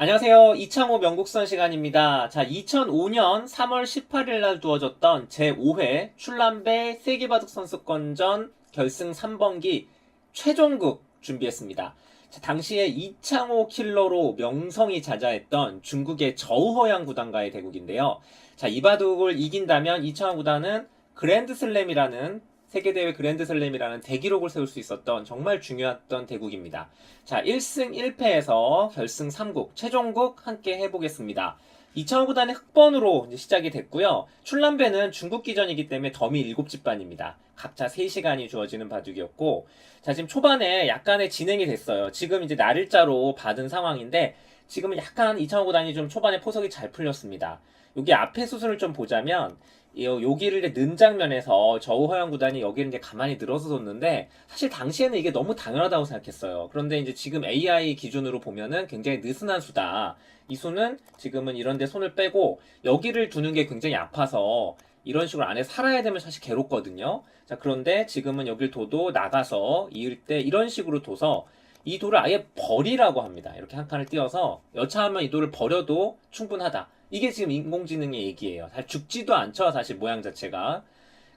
안녕하세요. 이창호 명국선 시간입니다. 자, 2005년 3월 18일 날 두어졌던 제5회 출란배 세계바둑 선수권전 결승 3번기 최종국 준비했습니다. 자, 당시에 이창호 킬러로 명성이 자자했던 중국의 저우허양 구단과의 대국인데요. 자, 이 바둑을 이긴다면 이창호 구단은 그랜드슬램이라는 세계대회 그랜드슬램이라는 대기록을 세울 수 있었던 정말 중요했던 대국입니다. 자, 1승 1패에서 결승 3국, 최종국 함께 해보겠습니다. 2009단의 흑번으로 시작이 됐고요. 출란배는 중국 기전이기 때문에 덤이 7집반입니다. 각자 3시간이 주어지는 바둑이었고, 자, 지금 초반에 약간의 진행이 됐어요. 지금 이제 날일자로 받은 상황인데, 지금은 약간 2009단이 좀 초반에 포석이 잘 풀렸습니다. 여기 앞에 수순을 좀 보자면, 요- 여기를 는 장면에서 저우허양 구단이 여기를 이제 가만히 늘어서 뒀는데 사실 당시에는 이게 너무 당연하다고 생각했어요. 그런데 이제 지금 AI 기준으로 보면은 굉장히 느슨한 수다. 이 수는 지금은 이런데 손을 빼고 여기를 두는 게 굉장히 아파서 이런 식으로 안에 살아야 되면 사실 괴롭거든요. 자 그런데 지금은 여길 둬도 나가서 이을 때 이런 식으로 둬서 이 돌을 아예 버리라고 합니다. 이렇게 한 칸을 띄어서 여차하면 이 돌을 버려도 충분하다. 이게 지금 인공지능의 얘기예요. 잘 죽지도 않죠, 사실 모양 자체가.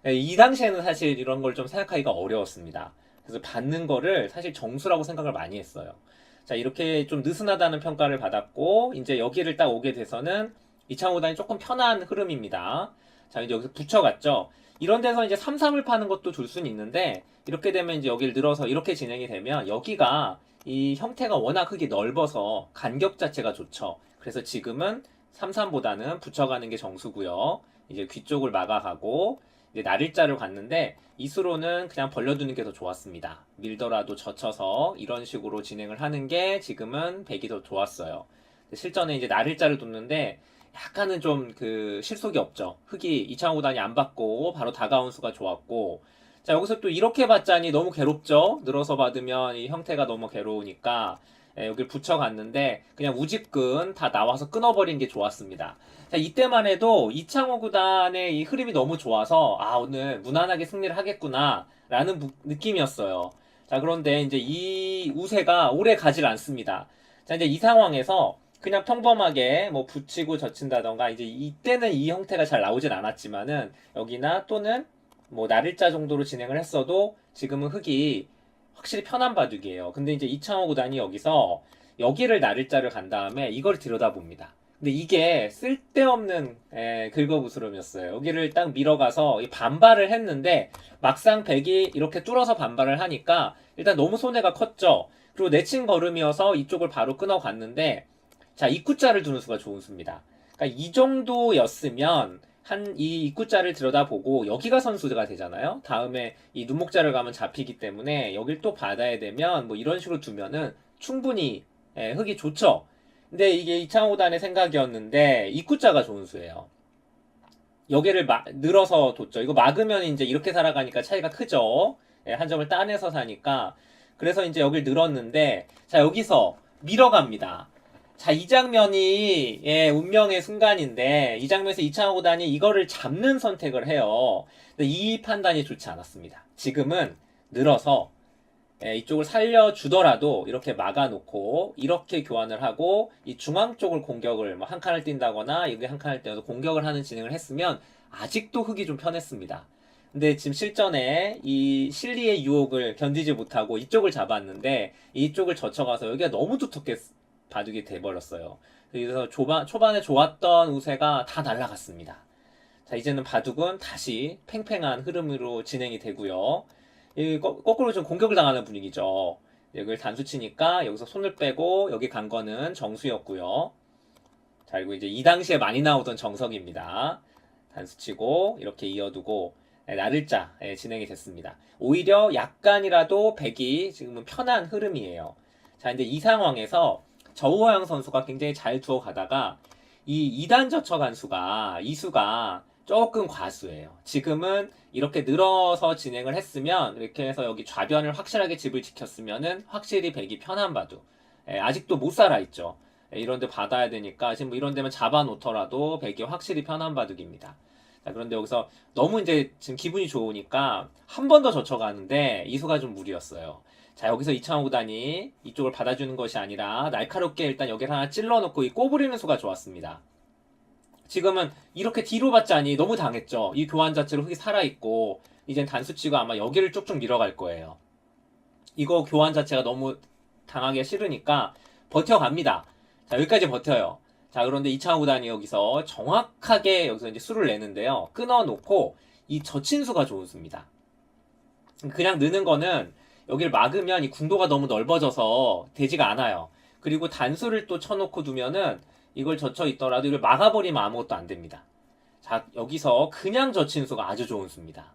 예, 이 당시에는 사실 이런 걸 좀 생각하기가 어려웠습니다. 그래서 받는 거를 사실 정수라고 생각을 많이 했어요. 자, 이렇게 좀 느슨하다는 평가를 받았고, 이제 여기를 딱 오게 돼서는 이창호단이 조금 편한 흐름입니다. 자, 이제 여기서 붙여갔죠. 이런 데서 이제 3-3을 파는 것도 둘 수는 있는데, 이렇게 되면 이제 여기를 늘어서 이렇게 진행이 되면, 여기가 이 형태가 워낙 흙이 넓어서 간격 자체가 좋죠. 그래서 지금은 3-3보다는 붙여가는 게 정수고요. 이제 귀 쪽을 막아가고 이제 날일자를 갔는데 이수로는 그냥 벌려두는 게 더 좋았습니다. 밀더라도 젖혀서 이런 식으로 진행을 하는 게 지금은 백이 더 좋았어요. 실전에 이제 날일자를 뒀는데 약간은 좀 그 실속이 없죠. 흙이 이창호 단이 안 받고 바로 다가온 수가 좋았고 자 여기서 또 이렇게 받자니 너무 괴롭죠. 늘어서 받으면 이 형태가 너무 괴로우니까 예, 여기를 붙여갔는데 그냥 우집근 다 나와서 끊어버린 게 좋았습니다. 자, 이때만 해도 이창호 구단의 이 흐름이 너무 좋아서 아 오늘 무난하게 승리를 하겠구나 라는 부- 느낌이었어요. 자 그런데 이제 이 우세가 오래 가질 않습니다. 자 이제 이 상황에서 그냥 평범하게 뭐 붙이고 젖힌다던가 이제 이때는 이 형태가 잘 나오진 않았지만은 여기나 또는 뭐 날일자 정도로 진행을 했어도 지금은 흙이 확실히 편한 바둑이에요. 근데 이제 이창호 구단이 여기서 여기를 나를자를 간 다음에 이걸 들여다봅니다. 근데 이게 쓸데없는 에, 긁어부스럼이었어요. 여기를 딱 밀어가서 이 반발을 했는데 막상 백이 이렇게 뚫어서 반발을 하니까 일단 너무 손해가 컸죠. 그리고 내친 걸음이어서 이쪽을 바로 끊어갔는데 자 입구자를 두는 수가 좋은 수입니다. 그러니까 이 정도였으면 한 이 입구자를 들여다보고 여기가 선수가 되잖아요. 다음에 이 눈목자를 가면 잡히기 때문에 여길 또 받아야 되면 뭐 이런 식으로 두면은 충분히 예, 흙이 좋죠. 근데 이게 이창호단의 생각이었는데 입구자가 좋은 수예요. 여기를 마- 늘어서 뒀죠. 이거 막으면 이제 이렇게 살아가니까 차이가 크죠. 예, 한 점을 따내서 사니까. 그래서 이제 여기를 늘었는데 자 여기서 밀어갑니다. 자, 이 장면이 예, 운명의 순간인데 이 장면에서 이창호 구단이 이거를 잡는 선택을 해요. 근데 이 판단이 좋지 않았습니다. 지금은 늘어서 예, 이쪽을 살려주더라도 이렇게 막아놓고 이렇게 교환을 하고 이 중앙 쪽을 공격을 뭐 한 칸을 뛴다거나 여기 한 칸을 띄어서 공격을 하는 진행을 했으면 아직도 흙이 좀 편했습니다. 근데 지금 실전에 이 실리의 유혹을 견디지 못하고 이쪽을 잡았는데 이쪽을 젖혀가서 여기가 너무 두텁게 바둑이 돼버렸어요. 그래서 초반, 초반에 좋았던 우세가 다 날아갔습니다. 자, 이제는 바둑은 다시 팽팽한 흐름으로 진행이 되고요. 이 거- 거꾸로 좀 공격을 당하는 분위기죠. 여기를 단수 치니까 여기서 손을 빼고 여기 간 거는 정수였고요. 자, 그리고 이제 이 당시에 많이 나오던 정석입니다. 단수 치고 이렇게 이어두고 네, 나를자 예, 진행이 됐습니다. 오히려 약간이라도 백이 지금은 편한 흐름이에요. 자, 근데 이 상황에서 저우호영 선수가 굉장히 잘 두어 가다가 이 2단 저쳐간 수가 이 수가 조금 과수예요. 지금은 이렇게 늘어서 진행을 했으면 이렇게 해서 여기 좌변을 확실하게 집을 지켰으면은 확실히 백이 편한 바둑. 예, 아직도 못 살아 있죠. 예, 이런데 받아야 되니까 지금 뭐 이런 데면 잡아 놓더라도 백이 확실히 편한 바둑입니다. 자, 그런데 여기서 너무 이제 지금 기분이 좋으니까 한 번 더 젖혀가는데 이수가 좀 무리였어요. 자, 여기서 이창호 구단이 이쪽을 받아주는 것이 아니라 날카롭게 일단 여기를 하나 찔러놓고 이 꼬부리는 수가 좋았습니다. 지금은 이렇게 뒤로 받자니 너무 당했죠. 이 교환 자체로 흙이 살아있고, 이젠 단수 치고 아마 여기를 쭉쭉 밀어갈 거예요. 이거 교환 자체가 너무 당하기 싫으니까 버텨갑니다. 자, 여기까지 버텨요. 자, 그런데 이창호 구단이 여기서 정확하게 여기서 이제 수를 내는데요. 끊어놓고 이 저친수가 좋은 수입니다. 그냥 느는 거는 여기를 막으면 이 궁도가 너무 넓어져서 되지가 않아요. 그리고 단수를 또 쳐놓고 두면은 이걸 젖혀 있더라도 이걸 막아버리면 아무것도 안 됩니다. 자, 여기서 그냥 젖힌 수가 아주 좋은 수입니다.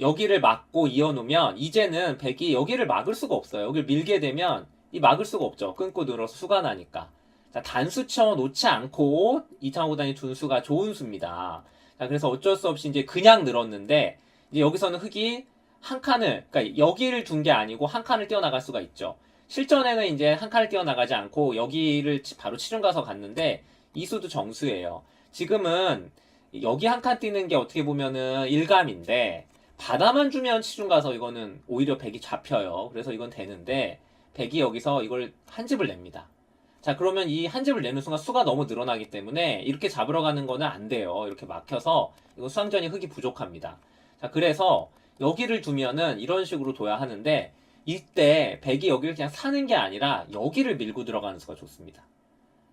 여기를 막고 이어놓으면 이제는 백이 여기를 막을 수가 없어요. 여기를 밀게 되면 이 막을 수가 없죠. 끊고 늘어서 수가 나니까. 자, 단수 쳐 놓지 않고 이창호 구단이 둔 수가 좋은 수입니다. 자, 그래서 어쩔 수 없이 이제 그냥 늘었는데 이제 여기서는 흙이 한 칸을, 그러니까 여기를 둔 게 아니고 한 칸을 띄어나갈 수가 있죠. 실전에는 이제 한 칸을 띄어나가지 않고 여기를 치- 바로 치중 가서 갔는데 이 수도 정수예요. 지금은 여기 한 칸 뛰는 게 어떻게 보면은 일감인데 바다만 주면 치중 가서 이거는 오히려 백이 잡혀요. 그래서 이건 되는데 백이 여기서 이걸 한 집을 냅니다. 자, 그러면 이 한 집을 내는 순간 수가 너무 늘어나기 때문에 이렇게 잡으러 가는 거는 안 돼요. 이렇게 막혀서 이거 수항전이 흙이 부족합니다. 자, 그래서 여기를 두면은 이런 식으로 둬야 하는데 이때 백이 여기를 그냥 사는 게 아니라 여기를 밀고 들어가는 수가 좋습니다.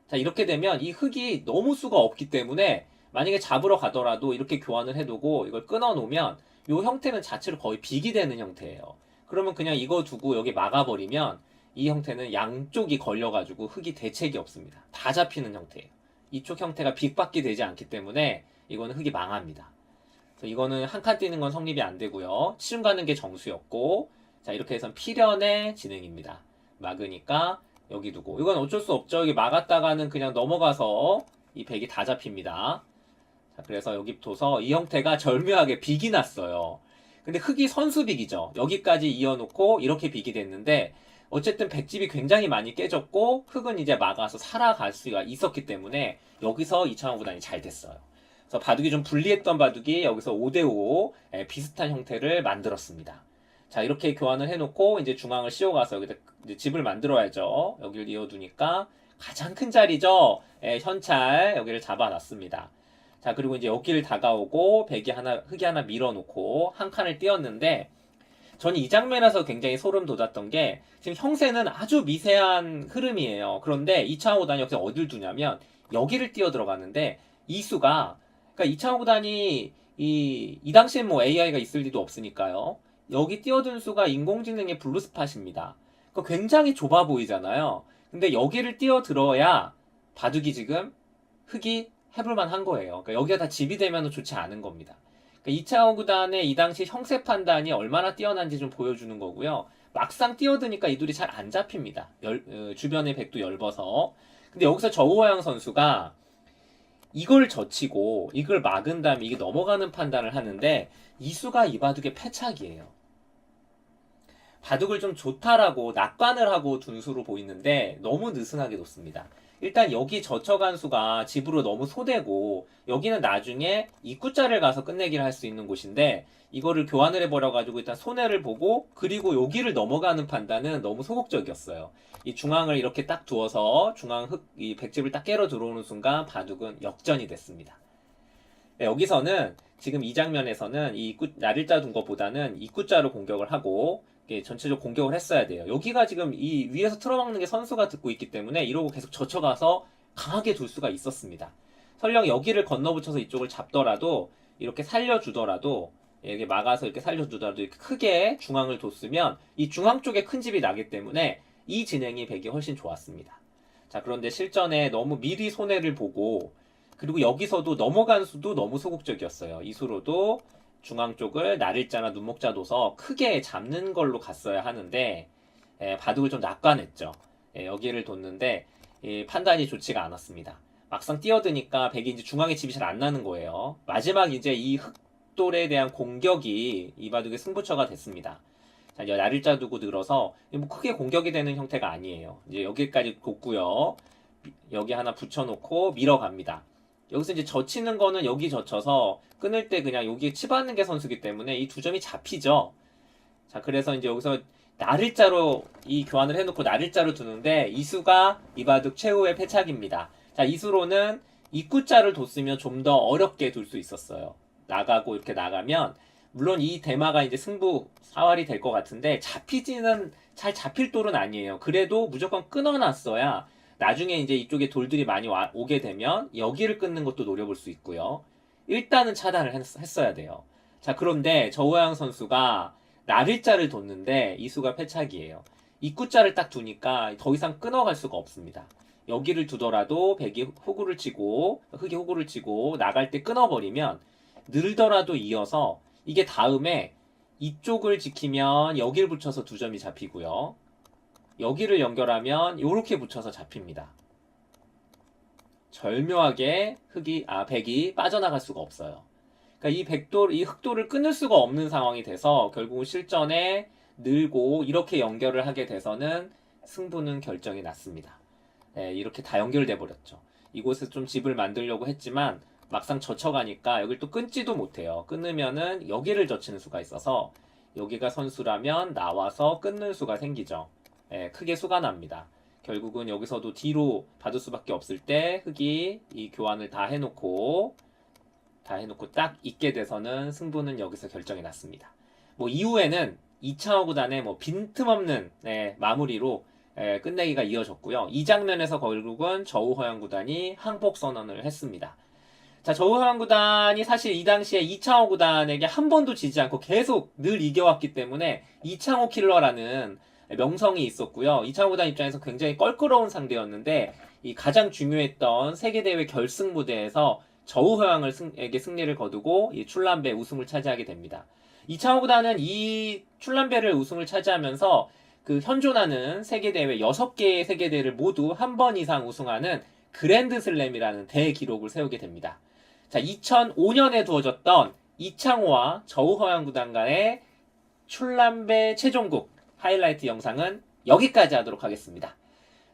자, 이렇게 되면 이 흙이 너무 수가 없기 때문에 만약에 잡으러 가더라도 이렇게 교환을 해두고 이걸 끊어 놓으면 이 형태는 자체로 거의 빅이 되는 형태예요. 그러면 그냥 이거 두고 여기 막아버리면 이 형태는 양쪽이 걸려가지고 흙이 대책이 없습니다. 다 잡히는 형태예요. 이쪽 형태가 빅밖에 되지 않기 때문에 이거는 흙이 망합니다. 이거는 한 칸 뛰는 건 성립이 안 되고요. 치중 가는 게 정수였고 자 이렇게 해서 필연의 진행입니다. 막으니까 여기 두고 이건 어쩔 수 없죠. 여기 막았다가는 그냥 넘어가서 이 백이 다 잡힙니다. 자 그래서 여기 둬서 이 형태가 절묘하게 빅이 났어요. 근데 흙이 선수빅이죠. 여기까지 이어놓고 이렇게 빅이 됐는데 어쨌든 백집이 굉장히 많이 깨졌고 흙은 이제 막아서 살아갈 수가 있었기 때문에 여기서 이창호 구단이 잘 됐어요. 그래서 바둑이 좀 불리했던 바둑이 여기서 5대5 비슷한 형태를 만들었습니다. 자 이렇게 교환을 해놓고 이제 중앙을 씌워가서 여기다 집을 만들어야죠. 여기를 이어두니까 가장 큰 자리죠. 예, 현찰 여기를 잡아놨습니다. 자 그리고 이제 여기를 다가오고 백이 하나 흙이 하나 밀어놓고 한 칸을 띄었는데 저는 이 장면에서 굉장히 소름 돋았던 게 지금 형세는 아주 미세한 흐름이에요. 그런데 이창호 구단이 여기서 어딜 두냐면 여기를 뛰어 들어갔는데 이수가 그러니까 이창호 구단이 이, 이 당시엔 뭐 AI가 있을 리도 없으니까요. 여기 뛰어든 수가 인공지능의 블루스팟입니다. 그 굉장히 좁아 보이잖아요. 근데 여기를 뛰어들어야 바둑이 지금 흙이 해볼만 한 거예요. 그러니까 여기가 다 집이 되면 좋지 않은 겁니다. 그러니까 이창호 구단의 이 당시 형세 판단이 얼마나 뛰어난지 좀 보여주는 거고요. 막상 뛰어드니까 이 둘이 잘 안 잡힙니다. 열, 어, 주변의 백도 엷어서. 근데 여기서 저우화영 선수가 이걸 젖히고 이걸 막은 다음에 이게 넘어가는 판단을 하는데 이수가 이 바둑의 패착이에요. 바둑을 좀 좋다라고 낙관을 하고 둔 수로 보이는데 너무 느슨하게 뒀습니다. 일단 여기 젖혀간 수가 집으로 너무 소되고 여기는 나중에 입구자를 가서 끝내기를 할 수 있는 곳인데 이거를 교환을 해버려가지고 일단 손해를 보고 그리고 여기를 넘어가는 판단은 너무 소극적이었어요. 이 중앙을 이렇게 딱 두어서 중앙 흙, 이 백집을 딱 깨러 들어오는 순간 바둑은 역전이 됐습니다. 네, 여기서는 지금 이 장면에서는 이 입구, 날일자 둔 것보다는 입구자로 공격을 하고 전체적으로 공격을 했어야 돼요. 여기가 지금 이 위에서 틀어막는 게 선수가 듣고 있기 때문에 이러고 계속 젖혀가서 강하게 둘 수가 있었습니다. 설령 여기를 건너붙여서 이쪽을 잡더라도 이렇게 살려주더라도 이렇게 막아서 이렇게 살려주더라도 이렇게 크게 중앙을 뒀으면 이 중앙 쪽에 큰 집이 나기 때문에 이 진행이 백이 훨씬 좋았습니다. 자 그런데 실전에 너무 미리 손해를 보고 그리고 여기서도 넘어간 수도 너무 소극적이었어요. 이수로도 중앙 쪽을 날일자나 눈목자 둬서 크게 잡는 걸로 갔어야 하는데 에, 바둑을 좀 낙관했죠. 에, 여기를 뒀는데 이 판단이 좋지가 않았습니다. 막상 뛰어드니까 백이 이제 중앙에 집이 잘 안 나는 거예요. 마지막 이제 이 흑돌에 대한 공격이 이 바둑의 승부처가 됐습니다. 자, 이제 날일자 두고 늘어서 뭐 크게 공격이 되는 형태가 아니에요. 이제 여기까지 뒀고요. 여기 하나 붙여놓고 밀어갑니다. 여기서 이제 젖히는 거는 여기 젖혀서 끊을 때 그냥 여기 치받는 게 선수기 때문에 이 두 점이 잡히죠. 자, 그래서 이제 여기서 나를자로 이 교환을 해놓고 나를자로 두는데 이수가 이바둑 최후의 패착입니다. 자 이수로는 입구자를 뒀으면 좀 더 어렵게 둘 수 있었어요. 나가고 이렇게 나가면 물론 이 대마가 이제 승부 사활이 될 것 같은데 잡히지는 잘 잡힐 돌은 아니에요. 그래도 무조건 끊어놨어야 나중에 이제 이쪽에 돌들이 많이 와- 오게 되면 여기를 끊는 것도 노려볼 수 있고요. 일단은 차단을 했, 했어야 돼요. 자 그런데 저우양 선수가 나를자를 뒀는데 이수가 패착이에요. 입구자를 딱 두니까 더 이상 끊어갈 수가 없습니다. 여기를 두더라도 백이 호구를 치고 흑이 호구를 치고 나갈 때 끊어버리면 늘더라도 이어서 이게 다음에 이쪽을 지키면 여기를 붙여서 두 점이 잡히고요. 여기를 연결하면 이렇게 붙여서 잡힙니다. 절묘하게 흑이 아 백이 빠져나갈 수가 없어요. 그러니까 이 백돌 이 흑돌을 끊을 수가 없는 상황이 돼서 결국은 실전에 늘고 이렇게 연결을 하게 돼서는 승부는 결정이 났습니다. 예, 이렇게 다 연결돼 버렸죠. 이곳에 좀 집을 만들려고 했지만 막상 젖혀가니까 여길 또 끊지도 못해요. 끊으면은 여기를 젖히는 수가 있어서 여기가 선수라면 나와서 끊는 수가 생기죠. 예, 크게 수가 납니다. 결국은 여기서도 뒤로 받을 수밖에 없을 때 흑이 이 교환을 다 해놓고 다 해놓고 딱 있게 돼서는 승부는 여기서 결정이 났습니다. 뭐 이후에는 이창호 구단의 뭐 빈틈없는 네, 마무리로 예, 끝내기가 이어졌고요. 이 장면에서 결국은 저우허양 구단이 항복 선언을 했습니다. 자, 저우허양 구단이 사실 이 당시에 이창호 구단에게 한 번도 지지 않고 계속 늘 이겨왔기 때문에 이창호 킬러라는 명성이 있었고요. 이창호 구단 입장에서 굉장히 껄끄러운 상대였는데 이 가장 중요했던 세계 대회 결승 무대에서 저우허양에게 승리를 거두고 이 출란배 우승을 차지하게 됩니다. 이창호 구단은 이 출란배를 우승을 차지하면서 그 현존하는 세계 대회 6개의 세계 대회를 모두 한 번 이상 우승하는 그랜드 슬램이라는 대기록을 세우게 됩니다. 자, 2005년에 두어졌던 이창호와 저우허양 구단 간의 출란배 최종국 하이라이트 영상은 여기까지 하도록 하겠습니다.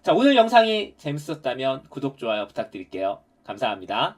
자, 오늘 영상이 재밌었다면 구독, 좋아요 부탁드릴게요. 감사합니다.